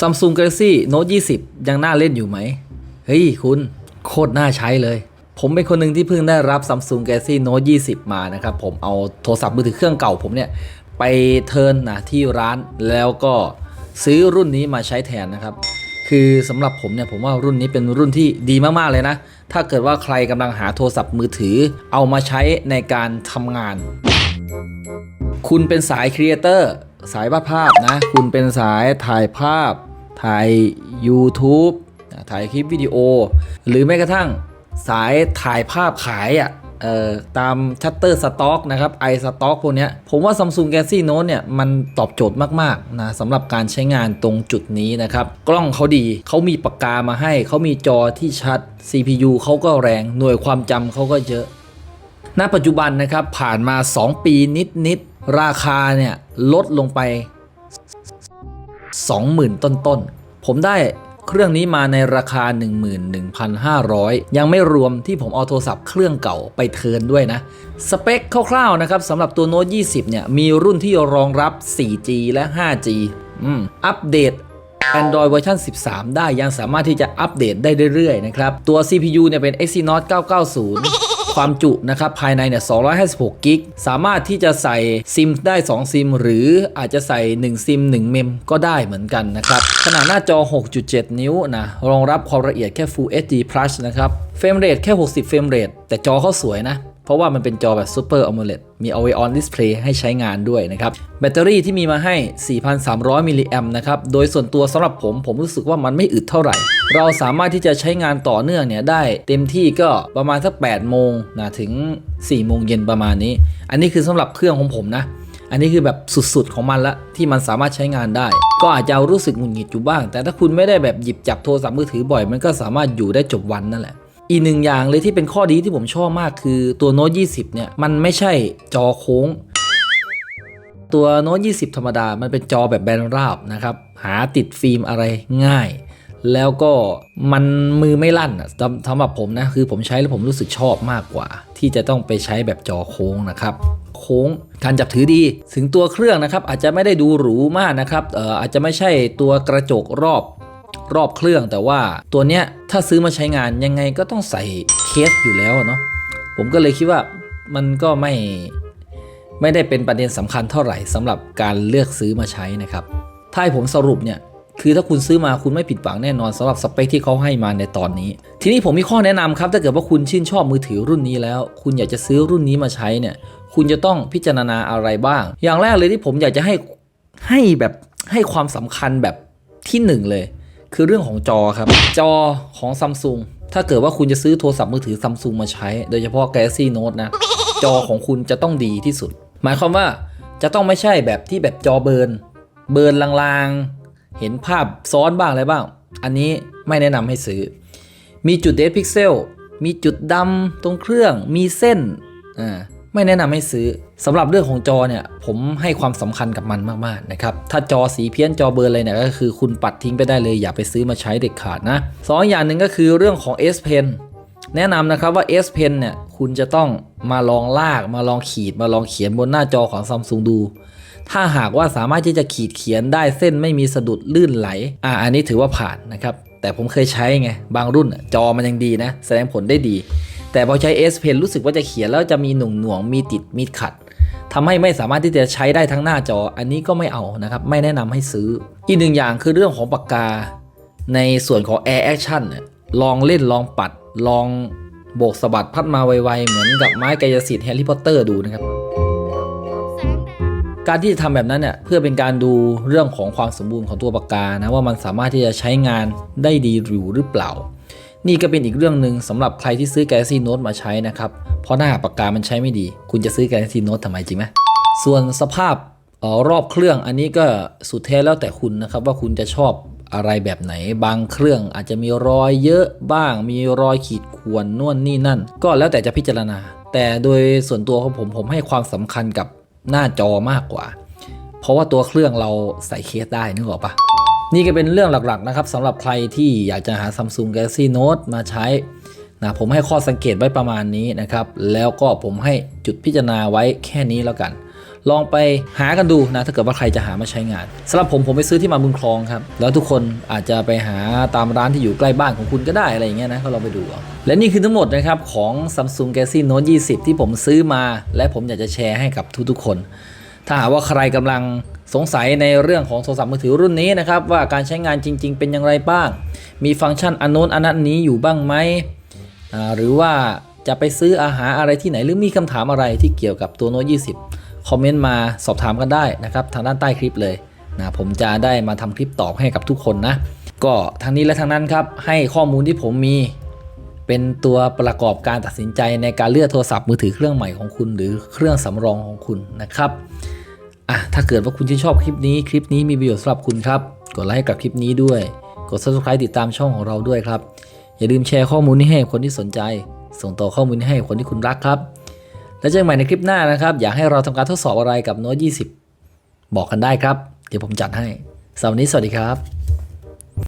Samsung Galaxy Note 20 ยังน่าเล่นอยู่ไหม เฮ้ยคุณ โคตรน่าใช้เลย ผมเป็นคนหนึ่งที่เพิ่งได้รับ Samsung Galaxy Note 20 มานะครับ ผมเอาโทรศัพท์มือถือเครื่องเก่าผมเนี่ย ไปเทิร์นนะที่ร้านแล้วก็ซื้อรุ่นนี้มาใช้แทนนะครับ คือสำหรับผมเนี่ยผมว่ารุ่นนี้เป็นรุ่นที่ดีมากๆเลยนะ ถ้าเกิดว่าใครกำลังหาโทรศัพท์มือถือ เอามาใช้ในการทำงาน คุณเป็นสายครีเอเตอร์ สายวาดภาพนะ คุณเป็นสายถ่ายภาพ ถ่าย YouTube ถ่ายคลิปวิดีโอ หรือแม้กระทั่งสายถ่ายภาพขายอะ่ะตามชัตเตอร์สต็อกนะครับไอสต็อกพวกนี้ผมว่า Samsung Galaxy Note เนี่ย มันตอบโจทย์มาก ๆ นะสำหรับการใช้งานตรงจุดนี้นะครับ กล้องเขาดีเขามีปากกามาให้ เขามีจอที่ชัด CPU เขาก็แรงหน่วยความจำเขาก็เยอะ ณ ปัจจุบันนะครับ ผ่านมา 2 ปีนิด ๆ ราคาเนี่ยลดลงไป 20,000 ต้นๆผมได้เครื่องนี้มาในราคา 11,500 ยังไม่รวมที่ผมเอาโทรศัพท์เครื่องเก่าไปเทินด้วยนะ สเปคคร่าวๆนะครับสำหรับตัว Note 20 เนี่ย มีรุ่นที่รองรับ 4G และ 5G อืมอัปเดต Android เวอร์ชัน13 ได้ยังสามารถที่จะอัปเดตได้เรื่อยๆนะครับ ตัว CPU เนี่ยเป็น Exynos 990 ความจุนะครับภายในเนี่ย256กิกสามารถที่จะใส่ซิมได้ 2 ซิม หรืออาจจะใส่ 1 ซิม 1 เมมก็ได้เหมือนกันนะครับขนาดหน้าจอ 6.7 นิ้วนะรองรับความละเอียดแค่ Full HD Plus นะครับเฟรมเรทแค่ 60 เฟรมเรทแต่จอเขาสวยนะ เพราะว่ามันเป็นจอแบบ Super AMOLED มี Always On Display ให้ใช้งานด้วยนะครับ แบตเตอรี่ที่มีมาให้ 4,300 มิลลิแอมนะครับ โดยส่วนตัวสำหรับผม ผมรู้สึกว่ามันไม่อึดเท่าไหร่ เราสามารถที่จะใช้งานต่อเนื่องเนี่ยได้ เต็มที่ก็ประมาณสัก 8 โมงนะถึง 4 โมงเย็นประมาณนี้ อันนี้คือสำหรับเครื่องของผมนะอันนี้คือแบบสุดๆของมันละที่มันสามารถใช้งานได้ ก็อาจจะรู้สึกหงุดหงิดอยู่บ้าง แต่ถ้าคุณไม่ได้แบบหยิบจับโทรศัพท์มือถือบ่อย มันก็สามารถอยู่ได้จบวันนั่นแหละ อีกหนึ่งอย่างเลยที่เป็นข้อดีที่ผมชอบมากคือตัว Note 20 เนี่ย มันไม่ใช่จอโค้ง ตัว Note 20 ธรรมดา มันเป็นจอแบบแบนราบนะครับ หาติดฟิล์มอะไรง่าย แล้วก็มันมือไม่ลั่นสำหรับผมนะ คือผมใช้แล้วผมรู้สึกชอบมากกว่า ที่จะต้องไปใช้แบบจอโค้งนะครับโค้งการจับถือดีถึงตัวเครื่องนะครับอาจจะไม่ได้ดูหรูมากนะครับอออาจจะไม่ใช่ตัวกระจกรอบ รอบเครื่อง แต่ว่าตัวเนี้ยถ้าซื้อมาใช้งานยังไงก็ต้องใส่เคสอยู่แล้วเนาะผมก็เลยคิดว่ามันก็ไม่ไม่ได้เป็นประเด็นสำคัญเท่าไหร่สำหรับการเลือกซื้อมาใช้นะครับ ถ้าให้ผมสรุปเนี่ยคือถ้าคุณซื้อมาคุณไม่ผิดหวังแน่นอนสำหรับสเปคที่เขาให้มาในตอนนี้ ทีนี้ผมมีข้อแนะนำครับ ถ้าเกิดว่าคุณชื่นชอบมือถือรุ่นนี้แล้ว คุณอยากจะซื้อรุ่นนี้มาใช้เนี่ย คุณจะต้องพิจารณาอะไรบ้าง อย่างแรกเลยที่ผมอยากจะให้ให้แบบให้ความสำคัญแบบที่หนึ่งเลย คือเรื่องของจอครับ จอของซัมซุงถ้าเกิดว่าคุณจะซื้อโทรศัพท์มือถือซัมซุงมาใช้ โดยเฉพาะ Galaxy Note นะ จอของคุณจะต้องดีที่สุด หมายความว่าจะต้องไม่ใช่แบบที่แบบจอเบิร์น เบิร์นลางๆ เห็นภาพซ้อนบ้างอะไรบ้าง อันนี้ไม่แนะนำให้ซื้อ มีจุดเด p พิกเซล มีจุดดำตรงเครื่อง มีเส้น อ่า ไม่แนะนำให้ซื้อสำหรับเรื่องของจอเนี่ยผมให้ความสำคัญกับมันมากๆนะครับถ้าจอสีเพี้ยนจอเบลอร์อะไรเนี่ยก็คือคุณปัดทิ้งไปได้เลยอย่าไปซื้อมาใช้เด็ดขาดนะสองอย่างหนึ่งก็คือเรื่องของ S Pen แนะนำนะครับว่า S Pen เนี่ยคุณจะต้องมาลองลากมาลองขีดมาลองเขียนบนหน้าจอของ Samsung ดู ถ้าหากว่าสามารถที่จะขีดเขียนได้เส้นไม่มีสะดุดลื่นไหล อ่าอันนี้ถือว่าผ่านนะครับแต่ผมเคยใช้ไงบางรุ่นจอมันยังดีนะ แสดงผลได้ดี แต่พอใช้ S Pen รู้สึกว่าจะเขียนแล้วจะมีหน่วงหน่วงมีติดมีขัดทำให้ไม่สามารถที่จะใช้ได้ทั้งหน้าจอ อันนี้ก็ไม่เอานะครับ ไม่แนะนำให้ซื้อ อีกหนึ่งอย่างคือเรื่องของปากกา ในส่วนของ Air Action เนี่ยลองเล่นลองปัด ลองโบกสะบัดพัดมาไวๆ เหมือนกับไม้กายสิทธิ์แฮร์รี่พอตเตอร์ดูนะครับ การที่จะทำแบบนั้นเนี่ยเพื่อเป็นการดูเรื่องของความสมบูรณ์ของตัวปากกานะว่ามันสามารถที่จะใช้งานได้ดีหรือเปล่า นี่ก็เป็นอีกเรื่องหนึ่งสำหรับใครที่ซื้อ Galaxy Note มาใช้นะครับ เพราะหน้าปากกามันใช้ไม่ดี คุณจะซื้อ Galaxy Note ทำไมจริงไหมส่วนสภาพออรอบเครื่องอันนี้ก็สุดแท้แล้วแต่คุณนะครับว่าคุณจะชอบอะไรแบบไหน บางเครื่องอาจจะมีรอยเยอะบ้าง มีรอยขีดข่วนน่นนี่นั่น ก็แล้วแต่จะพิจารณา แต่โดยส่วนตัวของผมผมให้ความสำคัญกับหน้าจอมากกว่า เพราะว่าตัวเครื่องเราใส่เคสได้นึกออกปะ นี่ก็เป็นเรื่องหลักๆนะครับสำหรับใครที่อยากจะหา Samsung Galaxy Note มาใช้นะผมให้ข้อสังเกตไว้ประมาณนี้นะครับ แล้วก็ผมให้จุดพิจารณาไว้แค่นี้แล้วกัน ลองไปหากันดูนะ ถ้าเกิดว่าใครจะหามาใช้งานสำหรับผมผมไปซื้อที่มาบุญคลองครับ แล้วทุกคนอาจจะไปหาตามร้านที่อยู่ใกล้บ้านของคุณก็ได้อะไรอย่างเงี้ยนะก็ลองไปดูเอาและนี่คือทั้งหมดนะครับของ Samsung Galaxy Note 20 ที่ผมซื้อมา และผมอยากจะแชร์ให้กับทุกๆคน ถ้าหากว่าใครกำลัง สงสัยในเรื่องของโทรศัพท์มือถือรุ่นนี้นะครับ ว่าการใช้งานจริง ๆ เป็นอย่างไรบ้าง มีฟังก์ชันอันโน้นอันนั้นนี้อยู่บ้างไหมหรือว่าจะไปซื้ออาหารอะไรที่ไหนหรือมีคำถามอะไรที่เกี่ยวกับตัวโน้ต20 คอมเมนต์มาสอบถามกันได้นะครับ ทางด้านใต้คลิปเลยนะผมจะได้มาทำคลิปตอบให้กับทุกคนนะ ก็ทางนี้และทางนั้นครับ ให้ข้อมูลที่ผมมี เป็นตัวประกอบการตัดสินใจในการเลือกโทรศัพท์มือถือเครื่องใหม่ของคุณ หรือเครื่องสำรองของคุณนะครับ อะถ้าเกิดว่าคุณที่นชอบคลิปนี้ คลิปนี้มีประโยชน์สำหรับคุณครับ กดไลค์กับคลิปนี้ด้วย กด subscribe ติดตามช่องของเราด้วยครับ อย่าลืมแชร์ข้อมูลนี้ให้คนที่สนใจ ส่งต่อข้อมูลนี้ให้คนที่คุณรักครับ แล้วเจอกันใหม่ในคลิปหน้านะครับ อยากให้เราทำการทดสอบอะไรกับโน้ต20 บอกกันได้ครับ เดี๋ยวผมจัดให้สำหรับวันนี้สวัสดีครับ